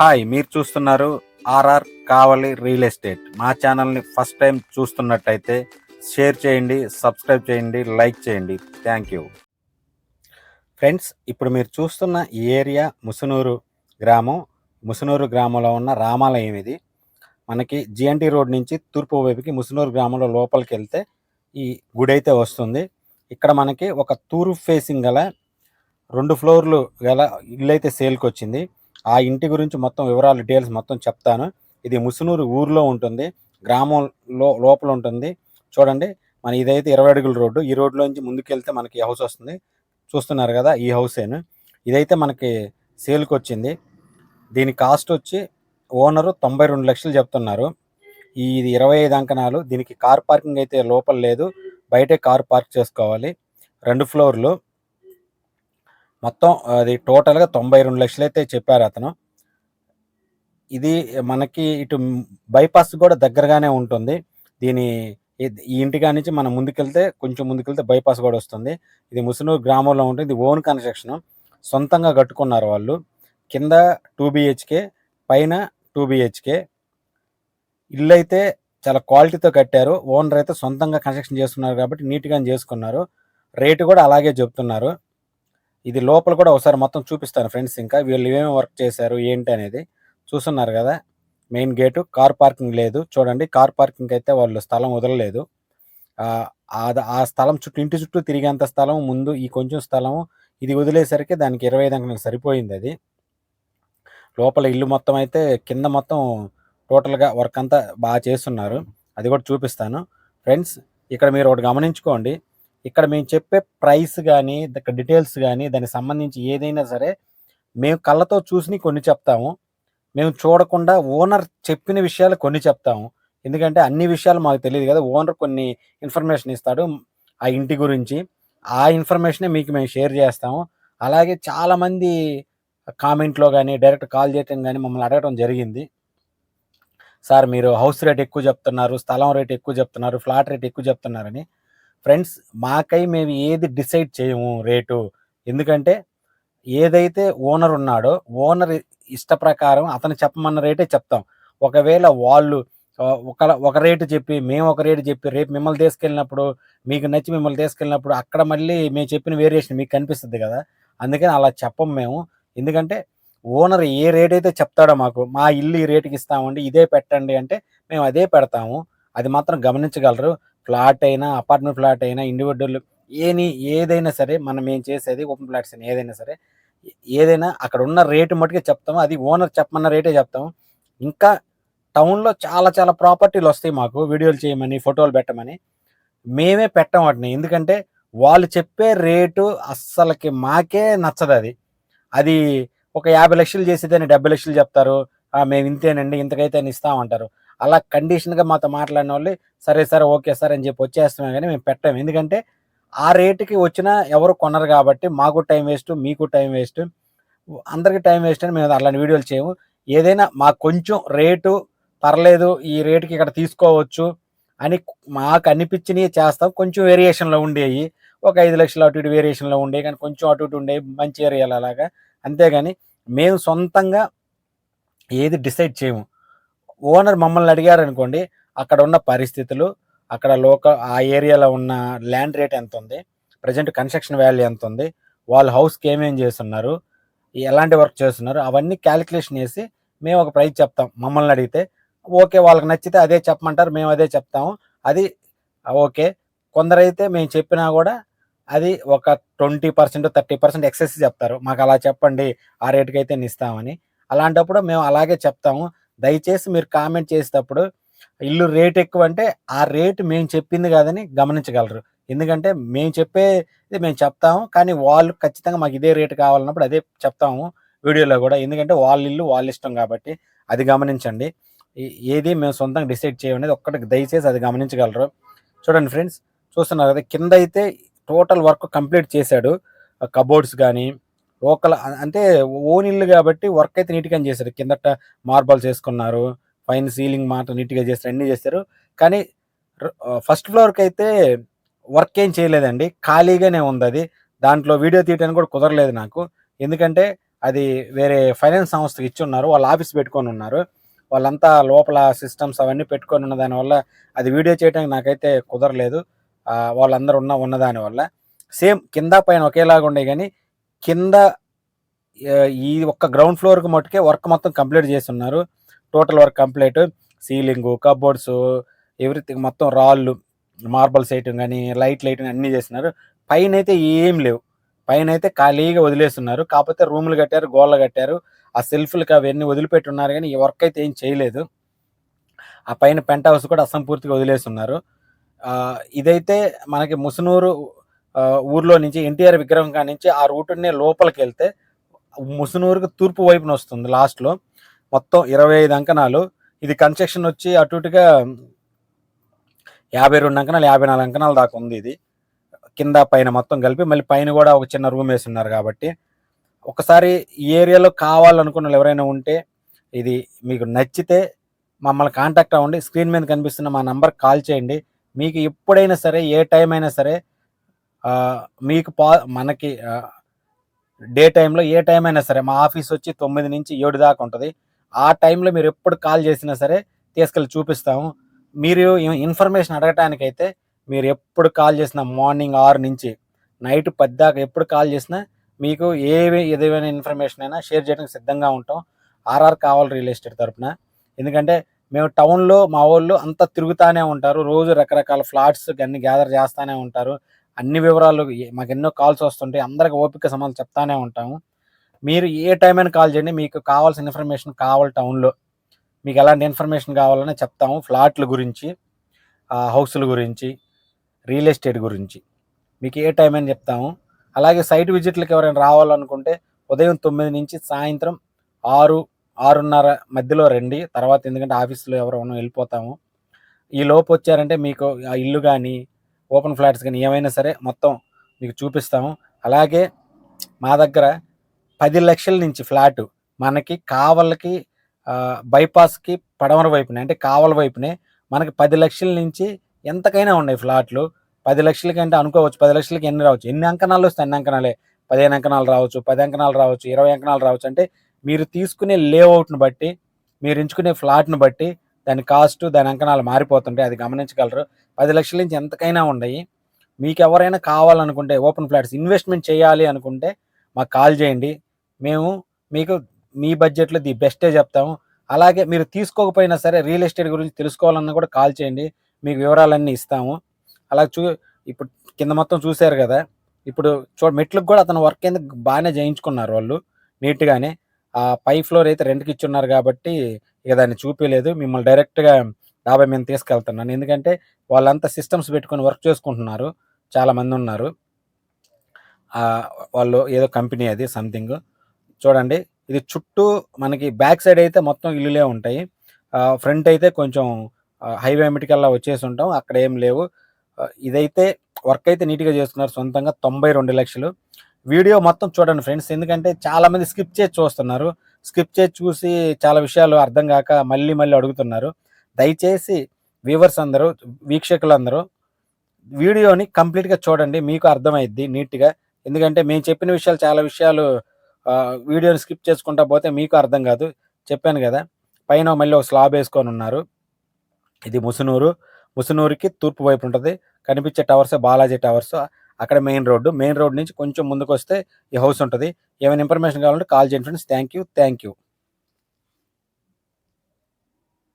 Hi మీరు చూస్తున్నారు RR కావలి real estate. మా ఛానల్ని ఫస్ట్ టైం చూస్తున్నట్టయితే షేర్ చేయండి సబ్స్క్రైబ్ చేయండి లైక్ చేయండి. Thank you. ఫ్రెండ్స్ ఇప్పుడు మీరు చూస్తున్న ఈ ఏరియా ముసునూరు గ్రామం. ముసునూరు గ్రామంలో ఉన్న రామాలయం ఇది. మనకి జిఎన్టీ రోడ్ నుంచి తూర్పు వైపుకి ముసునూరు గ్రామంలో లోపలికి వెళ్తే ఈ గుడి అయితే వస్తుంది. ఇక్కడ మనకి ఒక తూర్పు ఫేసింగ్ గల రెండు ఫ్లోర్లు గల ఇల్లు అయితే సేల్కి వచ్చింది. ఆ ఇంటి గురించి మొత్తం వివరాలు డీటెయిల్స్ మొత్తం చెప్తాను. ఇది ముసునూరు ఊర్లో ఉంటుంది. గ్రామంలో లోపల ఉంటుంది. చూడండి మన ఇదైతే ఇరవై అడుగుల రోడ్డు. ఈ రోడ్లోంచి ముందుకెళ్తే మనకి ఈ హౌస్ వస్తుంది. చూస్తున్నారు కదా ఈ హౌసేను ఇదైతే మనకి సేల్కి వచ్చింది దీని కాస్ట్ వచ్చి ఓనరు తొంభై రెండు లక్షలు చెప్తున్నారు. ఈ ఇది ఇరవై ఐదు అంకణాలు. దీనికి కార్ పార్కింగ్ అయితే లోపల లేదు. బయటే కార్ పార్క్ చేసుకోవాలి. రెండు ఫ్లోర్లు. మొత్తం అది టోటల్గా తొంభై రెండు లక్షలు అయితే చెప్పారు అతను. ఇది మనకి ఇటు బైపాస్ కూడా దగ్గరగానే ఉంటుంది. దీని ఈ- ఇంటికా నుంచి మనం ముందుకెళ్తే కొంచెం ముందుకెళ్తే బైపాస్ కూడా వస్తుంది. ఇది ముసునూరు గ్రామంలో ఉంటుంది. ఇది ఓన్ కన్స్ట్రక్షన్. సొంతంగా కట్టుకున్నారు వాళ్ళు. కింద టూ బిహెచ్కే పైన టూ బిహెచ్కే ఇల్లు అయితే చాలా క్వాలిటీతో కట్టారు. ఓనర్ అయితే సొంతంగా కన్స్ట్రక్షన్ చేస్తున్నారు కాబట్టి నీట్గా చేసుకున్నారు. రేటు కూడా అలాగే చెప్తున్నారు. ఇది లోపల కూడా ఒకసారి మొత్తం చూపిస్తాను ఫ్రెండ్స్ ఇంకా. వీళ్ళు ఏమేమి వర్క్ చేశారు ఏంటి అనేది. చూస్తున్నారు కదా మెయిన్ గేటు కార్ పార్కింగ్ లేదు. చూడండి కార్ పార్కింగ్ అయితే వాళ్ళు స్థలం వదలలేదు. ఆ, ఆ- స్థలం చుట్టూ ఇంటి చుట్టూ తిరిగేంత స్థలం ముందు ఈ కొంచెం స్థలం ఇది వదిలేసరికి దానికి ఇరవై ఐదు అంకణాలకు సరిపోయింది అది. లోపల ఇల్లు మొత్తం అయితే కింద మొత్తం టోటల్గా వర్క్ అంతా బాగా చేస్తున్నారు. అది కూడా చూపిస్తాను. ఫ్రెండ్స్ ఇక్కడ మీరు ఒకటి గమనించుకోండి. ఇక్కడ మేము చెప్పే ప్రైస్ కానీ డీటెయిల్స్ కానీ దానికి సంబంధించి ఏదైనా సరే మేము కళ్ళతో చూసి కొన్ని చెప్తాము. మేము చూడకుండా ఓనర్ చెప్పిన విషయాలు కొన్ని చెప్తాము. ఎందుకంటే అన్ని విషయాలు మాకు తెలియదు కదా. ఓనర్ కొన్ని ఇన్ఫర్మేషన్ ఇస్తాడు ఆ ఇంటి గురించి. ఆ ఇన్ఫర్మేషనే మీకు మేము షేర్ చేస్తాము. అలాగే చాలామంది కామెంట్లో కానీ డైరెక్ట్ కాల్ చేయటం కానీ మమ్మల్ని అడగడం జరిగింది. సార్ మీరు హౌస్ రేట్ ఎక్కువ చెప్తున్నారు స్థలం రేట్ ఎక్కువ చెప్తున్నారు ఫ్లాట్ రేట్ ఎక్కువ చెప్తున్నారని. ఫ్రెండ్స్ మాకై మేము ఏది డిసైడ్ చేయము రేటు. ఎందుకంటే ఏదైతే ఓనర్ ఉన్నాడో ఓనర్ ఇష్ట ప్రకారం అతను చెప్పమన్న రేటే చెప్తాం. ఒకవేళ వాళ్ళు ఒక ఒక రేటు చెప్పి మేము ఒక రేటు చెప్పి రేపు మిమ్మల్ని తీసుకెళ్ళినప్పుడు మీకు నచ్చి మిమ్మల్ని తీసుకెళ్ళినప్పుడు అక్కడ మళ్ళీ మేము చెప్పిన వేరియేషన్ మీకు కనిపిస్తుంది కదా. అందుకని అలా చెప్పం మేము. ఎందుకంటే ఓనర్ ఏ రేట్ అయితే చెప్తాడో మాకు మా ఇల్లు ఈ రేటుకి ఇస్తామండి ఇదే పెట్టండి అంటే మేము అదే పెడతాము. అది మాత్రం గమనించగలరు. ఫ్లాట్ అయినా అపార్ట్మెంట్ ఫ్లాట్ అయినా ఇండివిజువల్ ఏని ఏదైనా సరే మనం ఏం చేసేది ఓపెన్ ఫ్లాట్స్ అయినా ఏదైనా సరే ఏదైనా అక్కడ ఉన్న రేటు మట్టుకే చెప్తాము. అది ఓనర్ చెప్పమన్న రేటే చెప్తాము. ఇంకా టౌన్లో చాలా చాలా ప్రాపర్టీలు వస్తాయి మాకు. వీడియోలు చేయమని ఫోటోలు పెట్టమని. మేమే పెట్టం వాటిని. ఎందుకంటే వాళ్ళు చెప్పే రేటు అస్సలకి మాకే నచ్చదు అది. అది ఒక యాభై లక్షలు చేసేదని డెబ్బై లక్షలు చెప్తారు. మేము ఇంతేనండి ఇంతకైతే అని ఇస్తామంటారు అలా కండిషన్గా మాతో మాట్లాడిన వాళ్ళు సరే సరే ఓకే సార్ అని చెప్పి వచ్చేస్తున్నాం కానీ మేము పెట్టాము ఎందుకంటే ఆ రేటుకి వచ్చినా ఎవరు కొనరు కాబట్టి మాకు టైం వేస్ట్ మీకు టైం వేస్ట్ అందరికి టైం వేస్ట్ అని మేము అలాంటి వీడియోలు చేయము. ఏదైనా మాకు కొంచెం రేటు పర్లేదు ఈ రేటుకి ఇక్కడ తీసుకోవచ్చు అని మాకు అనిపించినవి చేస్తాం. కొంచెం వేరియేషన్లో ఉండేవి. ఒక ఐదు లక్షలు అటు ఇటు వేరియేషన్లో ఉండేవి కానీ కొంచెం అటు ఇటు ఉండేవి మంచి ఏరియాలు అలాగా అంతేగాని మేము సొంతంగా ఏది డిసైడ్ చేయము. ఓనర్ మమ్మల్ని అడిగారు అనుకోండి అక్కడ ఉన్న పరిస్థితులు అక్కడ లోకల్ ఆ ఏరియాలో ఉన్న ల్యాండ్ రేట్ ఎంత ఉంది ప్రజెంట్ కన్స్ట్రక్షన్ వాల్యూ ఎంత ఉంది వాళ్ళ హౌస్కి ఏమేం చేస్తున్నారు ఎలాంటి వర్క్ చేస్తున్నారు అవన్నీ క్యాలిక్యులేషన్ వేసి మేము ఒక ప్రైస్ చెప్తాం. మమ్మల్ని అడిగితే ఓకే వాళ్ళకి నచ్చితే అదే చెప్పమంటారు మేము అదే చెప్తాము. అది ఓకే కొందరైతే మేము చెప్పినా కూడా అది ఒక twenty percent thirty percent excess చెప్తారు. మాకు అలా చెప్పండి ఆ రేటుకి అయితే ఇస్తామని. అలాంటప్పుడు మేము అలాగే చెప్తాము. దయచేసి మీరు కామెంట్ చేసేటప్పుడు ఇల్లు రేట్ ఎక్కువ అంటే ఆ రేట్ మేము చెప్పింది కాదని గమనించగలరు. ఎందుకంటే మేము చెప్పేది మేము చెప్తాము కానీ వాళ్ళు ఖచ్చితంగా మాకు ఇదే రేటు కావాలన్నప్పుడు అదే చెప్తాము వీడియోలో కూడా. ఎందుకంటే వాళ్ళ ఇల్లు వాళ్ళ ఇష్టం కాబట్టి అది గమనించండి. ఏది మేము సొంతంగా డిసైడ్ చేయమనేది ఒక్కటి దయచేసి అది గమనించగలరు. చూడండి ఫ్రెండ్స్ చూస్తున్నారు కదా కింద అయితే టోటల్ వర్క్ కంప్లీట్ చేశాడు. కబోర్డ్స్ కానీ లోకల్ అంటే ఓన్ ఇల్లు కాబట్టి వర్క్ అయితే నీట్గా చేశారు. కిందట మార్బల్స్ వేసుకున్నారు పైన సీలింగ్ మాట నీట్గా చేస్తారు అన్నీ చేస్తారు. కానీ ఫస్ట్ ఫ్లోర్కి అయితే వర్క్ ఏం చేయలేదండి. ఖాళీగానే ఉంది అది. దాంట్లో వీడియో తీయడానికి కూడా కుదరలేదు నాకు. ఎందుకంటే అది వేరే ఫైనాన్స్ సంస్థకి ఇచ్చి ఉన్నారు. వాళ్ళు ఆఫీస్ పెట్టుకొని ఉన్నారు. వాళ్ళంతా లోపల సిస్టమ్స్ అవన్నీ పెట్టుకొని ఉన్న దానివల్ల అది వీడియో చేయడానికి నాకైతే కుదరలేదు. వాళ్ళందరూ ఉన్న ఉన్న దానివల్ల సేమ్ కింద పైన ఒకేలాగా ఉండే కానీ కింద ఈ ఒక్క గ్రౌండ్ ఫ్లోర్కి మట్టుకే వర్క్ మొత్తం కంప్లీట్ చేస్తున్నారు. Total work complete ceiling cupboards everything మొత్తం రాళ్ళు మార్బల్ సైటింగ్ కానీ లైట్ లైటింగ్ అన్నీ చేస్తున్నారు. పైన అయితే ఏం లేవు. పైన అయితే ఖాళీగా వదిలేస్తున్నారు. కాకపోతే రూములు కట్టారు గోళ్ళు కట్టారు. ఆ సెల్ఫ్లకి అవన్నీ వదిలిపెట్టి ఉన్నారు కానీ ఈ వర్క్ అయితే ఏం చేయలేదు. ఆ పైన పెంట్ హౌస్ కూడా అసంపూర్తిగా వదిలేస్తున్నారు. ఇదైతే మనకి ముసునూరు ఊర్లో నుంచి ఎన్టీఆర్ విగ్రహం కానించి నుంచి ఆ రూటునే లోపలికి వెళ్తే ముసునూరుకు తూర్పు వైపున వస్తుంది లాస్ట్లో. మొత్తం ఇరవై ఐదు అంకణాలు. ఇది కన్స్ట్రక్షన్ వచ్చి అటు ఇటుగా యాభై రెండు అంకణాలు యాభై నాలుగు అంకణాల దాకా ఉంది ఇది. కింద పైన మొత్తం కలిపి మళ్ళీ పైన కూడా ఒక చిన్న రూమ్ వేసి ఉన్నారు కాబట్టి. ఒకసారి ఈ ఏరియాలో కావాలనుకున్న ఎవరైనా ఉంటే ఇది మీకు నచ్చితే మమ్మల్ని కాంటాక్ట్ అవ్వండి. స్క్రీన్ మీద కనిపిస్తున్న మా నంబర్ కాల్ చేయండి. మీకు ఎప్పుడైనా సరే ఏ టైం అయినా సరే మీకు పా మనకి డే టైంలో ఏ టైం అయినా సరే మా ఆఫీస్ వచ్చి తొమ్మిది నుంచి ఏడు దాకా ఉంటుంది. ఆ టైంలో మీరు ఎప్పుడు కాల్ చేసినా సరే తీసుకెళ్ళి చూపిస్తాము. మీరు ఇన్ఫర్మేషన్ అడగటానికైతే మీరు ఎప్పుడు కాల్ చేసినా మార్నింగ్ ఆరు నుంచి నైట్ పది దాకా ఎప్పుడు కాల్ చేసినా మీకు ఏ ఏదైనా ఇన్ఫర్మేషన్ అయినా షేర్ చేయడానికి సిద్ధంగా ఉంటాం. ఆర్ఆర్ కావాలి రియల్ ఎస్టేట్ తరపున. ఎందుకంటే మేము టౌన్లో మా వాళ్ళు అంతా తిరుగుతూనే ఉంటారు. రోజు రకరకాల ఫ్లాట్స్ అన్ని గ్యాదర్ చేస్తూనే ఉంటారు. అన్ని వివరాలు మాకు ఎన్నో కాల్స్ వస్తుంటాయి అందరికి ఓపిక సమాధానం చెప్తానే ఉంటాము. మీరు ఏ టైం అయినా కాల్ చేయండి. మీకు కావాల్సిన ఇన్ఫర్మేషన్ కావాలి టౌన్లో మీకు ఎలాంటి ఇన్ఫర్మేషన్ కావాలని చెప్తాము. ఫ్లాట్ల గురించి హౌస్ల గురించి రియల్ ఎస్టేట్ గురించి. మీకు ఏ టైం అని చెప్తాము. అలాగే సైట్ విజిట్లకు ఎవరైనా రావాలనుకుంటే ఉదయం తొమ్మిది నుంచి సాయంత్రం ఆరు ఆరున్నర మధ్యలో రండి. తర్వాత ఎందుకంటే ఆఫీస్లో ఎవరైనా వెళ్ళిపోతాము. ఈ లోపు వచ్చారంటే మీకు ఆ ఇల్లు కానీ ఓపెన్ ఫ్లాట్స్ కానీ ఏమైనా సరే మొత్తం మీకు చూపిస్తాము. అలాగే మా దగ్గర పది లక్షల నుంచి ఫ్లాట్ మనకి కావలకి బైపాస్కి పడమర వైపునే అంటే కావల వైపునే మనకి పది లక్షల నుంచి ఎంతకైనా ఉన్నాయి ఫ్లాట్లు. పది లక్షలకి అంటే అనుకోవచ్చు పది లక్షలకి ఎన్ని రావచ్చు? ఎన్ని అంకణాలు వస్తాయి? అన్ని అంకణాలే. పదిహేను అంకణాలు రావచ్చు పది అంకణాలు రావచ్చు ఇరవై అంకణాలు రావచ్చు. అంటే మీరు తీసుకునే లేఅవుట్ని బట్టి మీరు ఎంచుకునే ఫ్లాట్ని బట్టి దాని కాస్ట్ దాని అంకణాలు మారిపోతుంటాయి. అది గమనించగలరు. పది లక్షల నుంచి ఎంతకైనా ఉన్నాయి. మీకు ఎవరైనా కావాలనుకుంటే ఓపెన్ ఫ్లాట్స్ ఇన్వెస్ట్మెంట్ చేయాలి అనుకుంటే మాకు కాల్ చేయండి. మేము మీకు మీ బడ్జెట్లో ది బెస్టే చెప్తాము. అలాగే మీరు తీసుకోకపోయినా సరే రియల్ ఎస్టేట్ గురించి తెలుసుకోవాలన్నా కూడా కాల్ చేయండి. మీకు వివరాలన్నీ ఇస్తాము. అలా చూ ఇప్పుడు కింద మొత్తం చూశారు కదా. ఇప్పుడు చూ మెట్లకు కూడా అతను వర్క్ కింద బాగానే చేయించుకున్నారు వాళ్ళు. నీట్గానే. ఆ పై ఫ్లోర్ అయితే రెంట్కి ఇచ్చున్నారు కాబట్టి ఇక దాన్ని చూపించలేదు మిమ్మల్ని డైరెక్ట్గా డాబా మీద తీసుకెళ్తున్నాను ఎందుకంటే వాళ్ళంతా సిస్టమ్స్ పెట్టుకొని వర్క్ చేసుకుంటున్నారు. చాలామంది ఉన్నారు. వాళ్ళు ఏదో కంపెనీ అది సంథింగ్ చూడండి. ఇది చుట్టూ మనకి బ్యాక్ సైడ్ అయితే మొత్తం ఇల్లులే ఉంటాయి. ఫ్రంట్ అయితే కొంచెం హైవే మిటికల్లా వచ్చేసి ఉంటాం. అక్కడ ఏం లేవు. ఇదైతే వర్క్ అయితే నీట్గా చేస్తున్నారు. సొంతంగా తొంభై రెండు లక్షలు. వీడియో మొత్తం చూడండి ఫ్రెండ్స్. ఎందుకంటే చాలామంది స్కిప్ చేసి చూస్తున్నారు. స్కిప్ చేసి చూసి చాలా విషయాలు అర్థం కాక మళ్ళీ మళ్ళీ అడుగుతున్నారు. దయచేసి వ్యూవర్స్ అందరూ వీక్షకులందరూ వీడియోని కంప్లీట్గా చూడండి. మీకు అర్థమైద్ది నీట్గా. ఎందుకంటే మేము చెప్పిన విషయాలు చాలా విషయాలు వీడియోని స్కిప్ చేసుకుంటా పోతే మీకు అర్థం కాదు. చెప్పాను కదా పైన మళ్ళీ ఒక స్లాబ్ వేసుకొని ఉన్నారు. ఇది ముసునూరు. ముసునూరుకి తూర్పు వైపు ఉంటుంది. కనిపించే టవర్స్ బాలాజీ టవర్స్. అక్కడ మెయిన్ రోడ్డు. మెయిన్ రోడ్ నుంచి కొంచెం ముందుకు వస్తే ఈ హౌస్ ఉంటుంది. ఏమైనా ఇన్ఫర్మేషన్ కావాలంటే కాల్ చేయండి friends. Thank you thank you